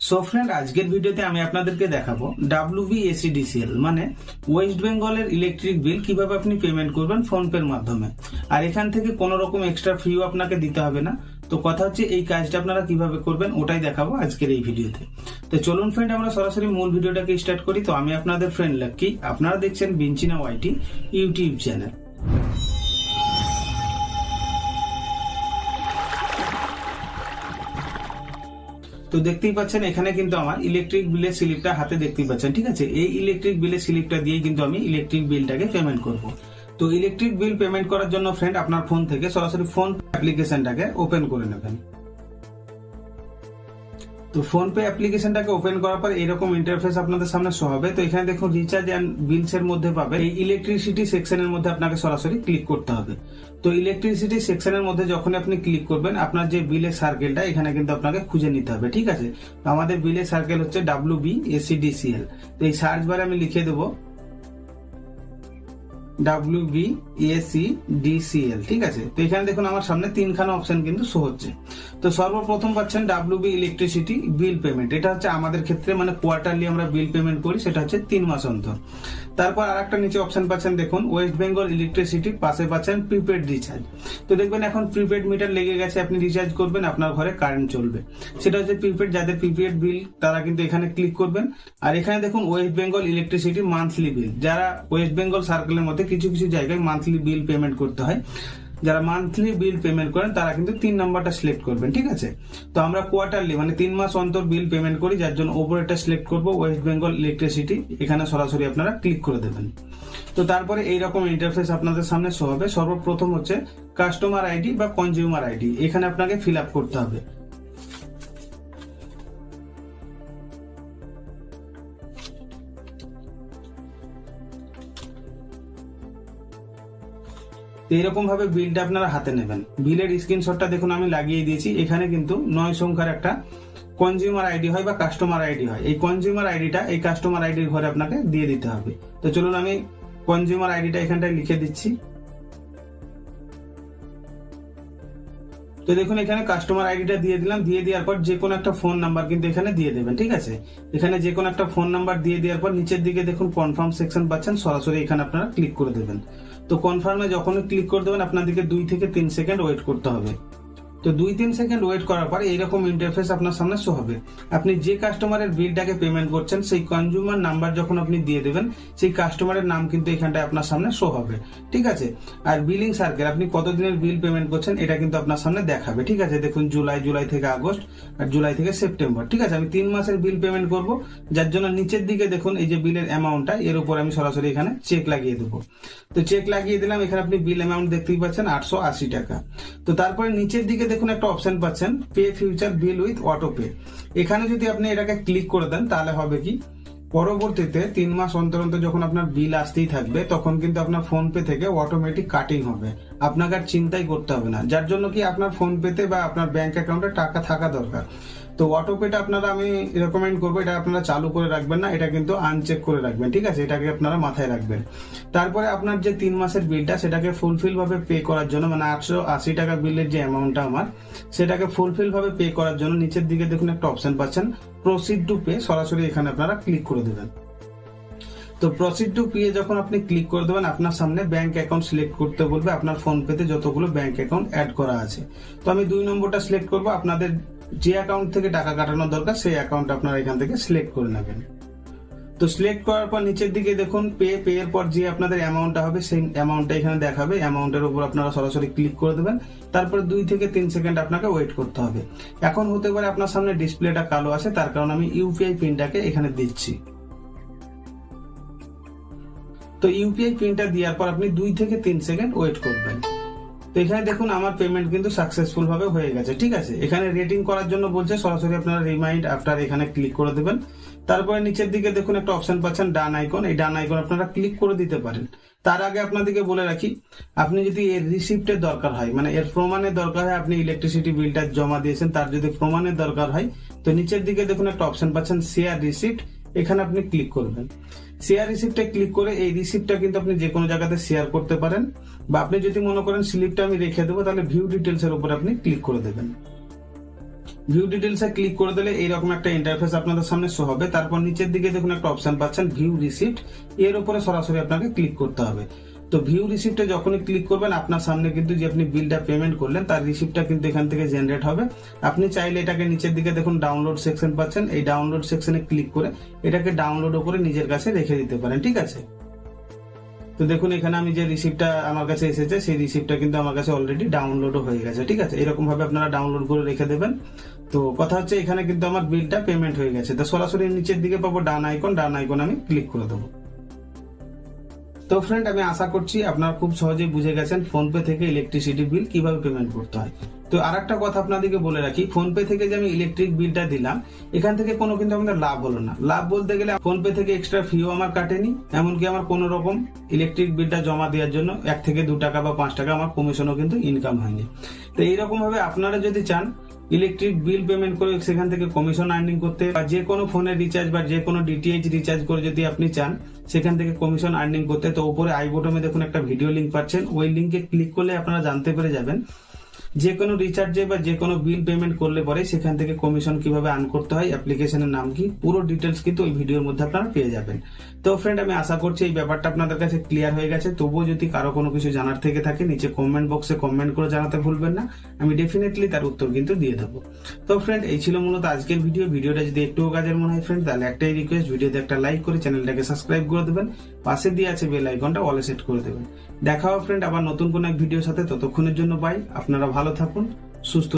So friend আজকের ভিডিওতে আমি আপনাদেরকে দেখাবো ডাব্লিউবিএসিডিসিএল মানে ওয়েস্ট বেঙ্গলের ইলেকট্রিক বিল কীভাবে আপনি পেমেন্ট করবেন ফোন পের মাধ্যমে। আর এখান থেকে কোনো রকম এক্সট্রা ফিও আপনাকে দিতে হবে না। তো কথা হচ্ছে, এই কাজটা আপনারা কীভাবে করবেন ওটাই দেখাবো আজকের এই ভিডিওতে। তো চলুন ফ্রেন্ড আমরা সরাসরি মূল ভিডিওটাকে স্টার্ট করি। তো আমি আপনাদের ফ্রেন্ড লাক্কি আপনারা দেখছেন বিঞ্চিনা ওয়াইটি ইউটিউব চ্যানেল তো দেখতেই পাচ্ছেন, এখানে কিন্তু আমার ইলেকট্রিক বিলের স্লিপটা হাতে দেখতেই পাচ্ছেন, ঠিক আছে? এই ইলেকট্রিক বিলের স্লিপটা দিয়ে কিন্তু আমি ইলেকট্রিক বিলটাকে পেমেন্ট করব। তো ইলেকট্রিক বিল পেমেন্ট করার জন্য ফ্রেন্ড আপনার ফোন থেকে সরাসরি ফোন অ্যাপ্লিকেশনটাকে ওপেন করে নেবেন। তো ফোনপে অ্যাপ্লিকেশনটাকে ওপেন করার পর এরকম ইন্টারফেস আপনাদের সামনে শো হবে। তো এখানে দেখুন রিচার্জ অ্যান্ড বিলস এর মধ্যে পাবে এই ইলেকট্রিসিটি সেকশনের মধ্যে আপনাকে সরাসরি ক্লিক করতে হবে। তো ইলেকট্রিসিটি সেকশনের মধ্যে যখন আপনি ক্লিক করবেন, আপনার যে বিলের সার্কেলটা এখানে কিন্তু আপনাকে খুঁজে নিতে হবে, ঠিক আছে? আমাদের বিলের সার্কেল হচ্ছে ডাব্লিউ বি এসিডিসিএল তো এই সার্চ বারে আমি লিখে দেবো। ডাব্লিউ বি এসি ডিসিএল ঠিক আছে? তো এখানে দেখুন আমার সামনে তিনখানা অপশন কিন্তু শো হচ্ছে। তো সর্বপ্রথম পাচ্ছেন W B electricity bill payment এটা হচ্ছে আমাদের ক্ষেত্রে মানে কোয়ার্টারলি আমরা বিল পেমেন্ট করি, সেটা হচ্ছে তিন মাস অন্তর। তারপর আর একটা নিচে অপশন পাচ্ছেন, দেখুন ওয়েস্ট বেঙ্গল ইলেকট্রিসিটি পাশে পাচ্ছেন প্রিপেড রিচার্জ তো দেখবেন এখন প্রিপেড মিটার লেগে গেছে, আপনি রিচার্জ করবেন, আপনার ঘরে কারেন্ট চলবে। সেটা হচ্ছে প্রিপেড যাদের প্রিপেড বিল তারা কিন্তু এখানে ক্লিক করবেন। আর এখানে দেখুন West Bengal electricity monthly bill যারা ওয়েস্ট বেঙ্গল সার্কেলের মধ্যে কিছু কিছু জায়গায় মান্থলি বিল পেমেন্ট করতে হয়। যারা মান্থলি বিল পেমেন্ট করেন, তারা কিন্তু তিন নাম্বারটা সিলেক্ট করবেন, ঠিক আছে? তো আমরা কোয়ার্টারলি মানে তিন মাস অন্তর বিল পেমেন্ট করি, যার জন্য ওপরেটা সিলেক্ট করব ওয়েস্ট বেঙ্গল ইলেকট্রিসিটি এখানে সরাসরি আপনারা ক্লিক করে দেবেন। তো তারপরে এইরকম ইন্টারফেস আপনাদের সামনে শো হবে। সর্বপ্রথম হচ্ছে কাস্টমার আইডি বা কনজিউমার আইডি এখানে আপনাকে ফিল আপ করতে হবে। তো এরকম ভাবে বিলটা আপনারা হাতে নেবেন। বিলের স্ক্রিনশটটা দেখুন, আমি লাগিয়ে দিয়েছি। এখানে কিন্তু নয় সংখ্যার একটা কনজিউমার আইডি হয় বা কাস্টমার আইডি হয়। এই কনজিউমার আইডিটা এই কাস্টমার আইডির ঘরে আপনাকে দিয়ে দিতে হবে। তো চলুন, আমি কনজিউমার আইডিটা এখানটায় লিখে দিচ্ছি। তো দেখুন, এখানে কাস্টমার আইডিটা দিয়ে দিলাম। দিয়ে দেওয়ার পর যে কোনো একটা ফোন নাম্বার কিন্তু এখানে দিয়ে দেবেন, ঠিক আছে? এখানে যে কোনো একটা ফোন নাম্বার দিয়ে দেওয়ার পর নিচের দিকে দেখুন কনফার্ম সেকশন পাচ্ছেন। সরাসরি এখানে আপনারা ক্লিক করে দেবেন। তো কনফার্মে যখনই ক্লিক করে দেবেন আপনাদেরকে দুই থেকে তিন সেকেন্ড ওয়েট করতে হবে। তো দুই তিন সেকেন্ড ওয়েট করার পর এইরকম ইন্টারফেস আপনার সামনে শো হবে। আপনি যে কাস্টমারের বিলটাকে পেমেন্ট করছেন, সেই কনজিউমার নাম্বার যখন আপনি দিয়ে দেবেন, সেই কাস্টমারের নাম কিন্তু এখানটায় আপনার সামনে শো হবে। ঠিক আছে? আর বিলিং সার্কেল আপনি কতদিনের বিল পেমেন্ট করছেন, এটা কিন্তু আপনার সামনে দেখাবে। ঠিক আছে? দেখুন, জুলাই জুলাই থেকে আগস্ট আর জুলাই থেকে সেপ্টেম্বর। ঠিক আছে? আমি তিন মাসের বিল পেমেন্ট করব। যার জন্য নিচের দিকে দেখুন, এই যে বিলের অ্যামাউন্টটা এর উপর আমি সরাসরি এখানে চেক লাগিয়ে দেবো। তো চেক লাগিয়ে দিলাম, এখানে আপনি বিল অ্যামাউন্ট দেখতেই পাচ্ছেন, আটশো আশি টাকা। তো তারপরে নিচের দিকে দেখুন একটা অপশন পাচ্ছেন pay future bill with auto pay এখানে যদি আপনি এটাকে ক্লিক করে দেন, তাহলে হবে কি? পরবর্তীতে তিন মাস অন্তর অন্তর যখন আপনার বিল আসতেই থাকবে, তখন কিন্তু আপনার ফোন পে থেকে অটোমেটিক কাটিং হবে। আপনাকে আর চিন্তাই করতে হবে না। যার জন্য কি আপনার ফোন পেতে বা আপনার ব্যাংক অ্যাকাউন্টে টাকা থাকা দরকার। তো অটো পেটা আপনারা আমি রেকমেন্ড করব, এটা আপনারা চালু করে রাখবেন না, এটা কিন্তু আনচেক করে রাখবেন, ঠিক আছে? এটাকে আপনারা মাথায় রাখবেন। তারপরে আপনার যে তিন মাসের বিলটা সেটাকে ফুলফিল ভাবে পে করার জন্য মানে আটশো আশি টাকা বিলের যে অ্যামাউন্টটা আমার, সেটাকে ফুলফিল ভাবে পে করার জন্য নিচের দিকে দেখুন একটা অপশন পাচ্ছেন প্রসিড টু পে সরাসরি এখানে আপনারা ক্লিক করে দেবেন। তো প্রসিড টু পে যখন আপনি ক্লিক করে দেবেন, আপনার সামনে ব্যাংক অ্যাকাউন্ট সিলেক্ট করতে বলবে, আপনার ফোন পেতে যতগুলো ব্যাংক অ্যাকাউন্ট অ্যাড করা আছে। তো আমি দুই নম্বরটা সিলেক্ট করব, আপনাদের যে অ্যাকাউন্ট থেকে টাকা কাটানোর দরকার, সেই অ্যাকাউন্ট আপনারা এখান থেকে সিলেক্ট করে নেবেন। তো সিলেক্ট করার পর নিচের দিকে দেখুন পে পে এর পর যে আপনাদের অ্যামাউন্টটা হবে, সেই অ্যামাউন্টটা এখানে দেখাবে। অ্যামাউন্টের উপর আপনারা সরাসরি ক্লিক করে দেবেন। তারপরে দুই থেকে তিন সেকেন্ড আপনাকে ওয়েট করতে হবে। এখন হতে পারে আপনার সামনে ডিসপ্লেটা কালো আছে, তার কারণ আমি ইউপিআই পিনটাকে এখানে দিচ্ছি। তো ইউপিআই পিনটা দেওয়ার পর আপনি দুই থেকে তিন সেকেন্ড ওয়েট করবেন। তো এখানে দেখুন, আমার পেমেন্ট কিন্তু সাকসেসফুল ভাবে হয়ে গেছে, ঠিক আছে? এখানে রেটিং করার জন্য বলছে, সরাসরি আপনারা রিমাইন্ড আফটার এখানে ক্লিক করে দেবেন। তারপরে নিচের দিকে দেখুন, একটা অপশন পাচ্ছেন ডান আইকন এই ডান আইকন আপনারা ক্লিক করে দিতে পারেন। তার আগে আপনাদেরকে বলে রাখি, আপনি যদি এর রিসিপ্টের দরকার হয় মানে এর প্রমাণের দরকার হয়, আপনি ইলেকট্রিসিটি বিলটা জমা দিয়েছেন, তার যদি প্রমাণের দরকার হয়, তো নিচের দিকে দেখুন, একটা অপশন পাচ্ছেন শেয়ার রিসিপ্ট এখানে আপনি ক্লিক করবেন। শেয়ার রিসিপ্টে ক্লিক করে এই রিসিপ্টটা কিন্তু আপনি যে কোনো জায়গাতে শেয়ার করতে পারেন। বা আপনি যদি মনে করেন স্লিপটা আমি রেখে দেবো, তাহলে ভিউ ডিটেলস এর উপর আপনি ক্লিক করে দেবেন। ভিউ ডিটেলস ক্লিক করে দিলে এইরকম একটা ইন্টারফেস আপনাদের সামনে শো হবে। তারপর নিচের দিকে দেখুন একটা অপশন পাচ্ছেন ভিউ রিসিপ্ট এর উপরে সরাসরি আপনাকে ক্লিক করতে হবে। তো ভিউ রিসিপ্টে যখনই ক্লিক করবেন, আপনার সামনে কিন্তু যে আপনি বিলটা পেমেন্ট করলেন, তার রিসিপ্টটা কিন্তু এখান থেকে জেনারেট হবে। আপনি চাইলে এটাকে নিচের দিকে দেখুন ডাউনলোড সেকশন পাচ্ছেন। এই ডাউনলোড সেকশনে ক্লিক করে এটাকে ডাউনলোড করে নিজের কাছে রেখে দিতে পারেন, ঠিক আছে? তো দেখুন, এখানে আমি যে রিসিপ্টটা আমার কাছে এসেছে, সেই রিসিপ্টটা কিন্তু আমার কাছে অলরেডি ডাউনলোডও হয়ে গেছে, ঠিক আছে? এরকম ভাবে আপনারা ডাউনলোড করে রেখে দেবেন। তো কথা হচ্ছে, এখানে কিন্তু আমার বিলটা পেমেন্ট হয়ে গেছে। তো সরাসরি নিচের দিকে পাবো, ডান আইকন ডান আইকন আমি ক্লিক করে দেবো। তো ফ্রেন্ড আমি আশা করছি আপনারা খুব সহজেই বুঝে গেছেন ফোনপে থেকে ইলেকট্রিসিটি বিল কীভাবে পেমেন্ট করতে হয়। তো আর একটা কথা আপনাদেরকে বলে রাখি ফোন পে থেকে যে আমি ইলেকট্রিক বিলটা দিলাম, এখান থেকে কোনো কিন্তু আমাদের লাভ হলো না। লাভ বলতে গেলে ফোন পে থেকে এক্সট্রা ফিও আমার কাটেনি, এমনকি আমার কোনো রকম ইলেকট্রিক বিলটা জমা দেওয়ার জন্য এক থেকে দু টাকা বা পাঁচ টাকা আমার কমিশনও কিন্তু ইনকাম হয়নি। তো এইরকম ভাবে আপনারা যদি চান ইলেকট্রিক বিল পেমেন্ট করে সেখান থেকে কমিশন আর্নিং করতে বা যে কোনো ফোনের রিচার্জ বা যে কোনো ডিটিএইচ রিচার্জ করে যদি আপনি চান, সেখান থেকে কমিশন আর্নিং করতে। তো উপরে আই বটমে দেখুন একটা ভিডিও লিঙ্ক পাচ্ছেন, ওই লিঙ্কে ক্লিক করলে আপনারা জানতে পেরে যাবেন যে কোনো রিচার্জে বা যে কোনো বিল পেমেন্ট করলে পরে সেখান থেকে কমিশন কীভাবে আর্ন করতে হয় অ্যাপ্লিকেশনের নাম কি, পুরো ডিটেলস কিন্তু ওই ভিডিওর মধ্যে আপনারা পেয়ে যাবেন। তো ফ্রেন্ড আমি আশা করছি এই ব্যাপারটা আপনাদের কাছে ক্লিয়ার হয়ে গেছে। তবুও যদি কারও কোনো কিছু জানার থেকে থাকে, নিচে কমেন্ট বক্সে কমেন্ট করে জানাতে ভুলবেন না। আমি ডেফিনেটলি তার উত্তর কিন্তু দিয়ে দেবো। তো ফ্রেন্ড এই ছিল মূলত আজকের ভিডিও ভিডিওটা যদি একটুও কাজের মনে হয় ফ্রেন্ড তাহলে একটাই রিকোয়েস্ট ভিডিওতে একটা লাইক করে চ্যানেলটাকে সাবস্ক্রাইব করে দেবেন। পাশে দিয়ে আছে বেল আইকনটা অলে সেট করে দেবেন। দেখা হবে ফ্রেন্ড আবার নতুন কোনো এক ভিডিওর সাথে। ততক্ষণের জন্য বাই আপনারা ভালো থাকুন সুস্থ